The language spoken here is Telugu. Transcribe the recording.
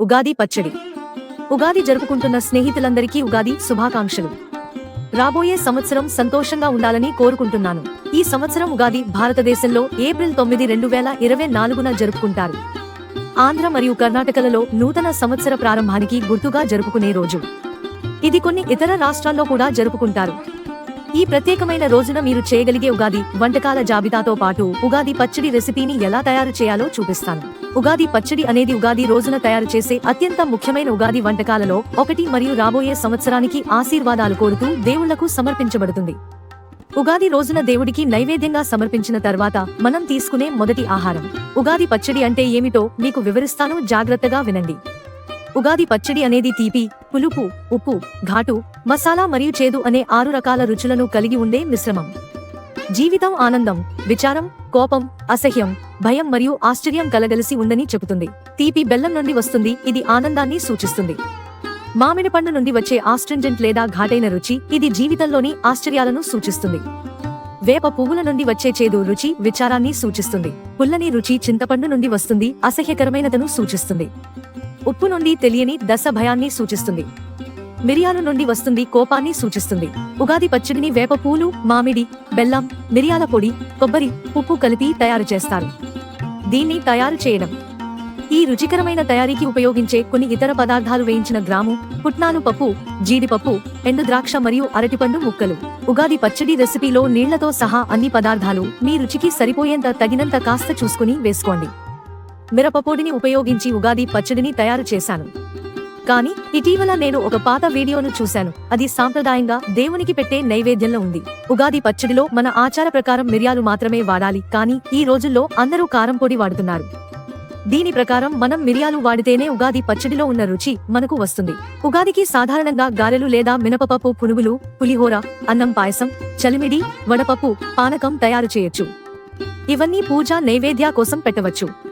ఉగాది పచ్చడి. ఉగాది జరుపుకుంటున్న స్నేహితులందరికీ ఉగాది శుభాకాంక్షలు. రాబోయే సంవత్సరం సంతోషంగా ఉండాలని కోరుకుంటున్నాను. ఈ సంవత్సరం ఉగాది భారతదేశంలో ఏప్రిల్ తొమ్మిది రెండు వేల ఇరవై నాలుగున జరుపుకుంటారు. ఆంధ్ర మరియు కర్ణాటకలలో నూతన సంవత్సర ప్రారంభానికి గుర్తుగా జరుపుకునే రోజు. ఇది కొన్ని ఇతర రాష్ట్రాల్లో కూడా జరుపుకుంటారు. ఈ ప్రత్యేకమైన రోజున మీరు చేయగలిగే ఉగాది వంటకాల జాబితాతో పాటు ఉగాది పచ్చడి రెసిపీని ఎలా తయారు చేయాలో చూపిస్తాను. ఉగాది పచ్చడి అనేది ఉగాది రోజున తయారు చేసే అత్యంత ముఖ్యమైన ఉగాది వంటకాలలో ఒకటి మరియు రాబోయే సంవత్సరానికి ఆశీర్వాదాలు కోరుతూ దేవుళ్ళకు సమర్పించబడుతుంది. ఉగాది రోజున దేవుడికి నైవేద్యంగా సమర్పించిన తర్వాత మనం తీసుకునే మొదటి ఆహారం. ఉగాది పచ్చడి అంటే ఏమిటో మీకు వివరిస్తాను జాగ్రత్తగా వినండి. ఉగాది పచ్చడి అనేది తీపి పులుపు ఉప్పు ఘాటు మసాలా మరియు చేదు అనే ఆరు రకాల రుచులను కలిగి ఉండే మిశ్రమం. జీవితం ఆనందం విచారం కోపం అసహ్యం భయం మరియు ఆశ్చర్యం కలగలిసి ఉందని చెబుతుంది. తీపి బెల్లం నుండి వస్తుంది ఇది ఆనందాన్ని సూచిస్తుంది. మామిడి పండు నుండి వచ్చే ఆస్ట్రింజెంట్ లేదా ఘాటైన రుచి ఇది జీవితంలోని ఆశ్చర్యాలను సూచిస్తుంది. వేప పువ్వుల నుండి వచ్చే చేదు రుచి విచారాన్ని సూచిస్తుంది. పుల్లని రుచి చింతపండు నుండి వస్తుంది అసహ్యకరమైనదను సూచిస్తుంది. ఉప్పు నుండి తెలియని దశ భయాన్ని సూచిస్తుంది. మిరియాల నుండి వస్తుంది కోపాన్ని సూచిస్తుంది. ఉగాది పచ్చడిని వేప పూలు మామిడి బెల్లం మిరియాల పొడి కొబ్బరి ఉప్పు కలిపి తయారు చేస్తారు. దీన్ని తయారు చేయడం. ఈ రుచికరమైన తయారీకి ఉపయోగించే కొన్ని ఇతర పదార్థాలు వేయించిన గ్రాము పుట్నాలు పప్పు జీడిపప్పు ఎండు ద్రాక్ష మరియు అరటిపండు ముక్కలు. ఉగాది పచ్చడి రెసిపీలో నీళ్ళతో సహా అన్ని పదార్థాలు మీ రుచికి సరిపోయేంత తగినంత కాస్త చూసుకుని వేసుకోండి. మిరపపొడిని ఉపయోగించి ఉగాది పచ్చడిని తయారు చేశాను. కానీ ఇటీవల నేను ఒక పాత వీడియోను చూశాను. అది సాంప్రదాయంగా దేవునికి పెట్టే నైవేద్యంలో ఉంది. ఉగాది పచ్చడిలో మన ఆచార ప్రకారం మిరియాలు మాత్రమే వాడాలి. కానీ ఈ రోజుల్లో అందరూ కారం పొడి వాడుతున్నారు. దీని ప్రకారం మనం మిరియాలు వాడితేనే ఉగాది పచ్చడిలో ఉన్న రుచి మనకు వస్తుంది. ఉగాదికి సాధారణంగా గారెలు లేదా మినపపప్పు పునుగులు పులిహోర అన్నం పాయసం చలిమిడి వడపప్పు పానకం తయారు చేయొచ్చు. ఇవన్నీ పూజ నైవేద్య కోసం పెట్టవచ్చు.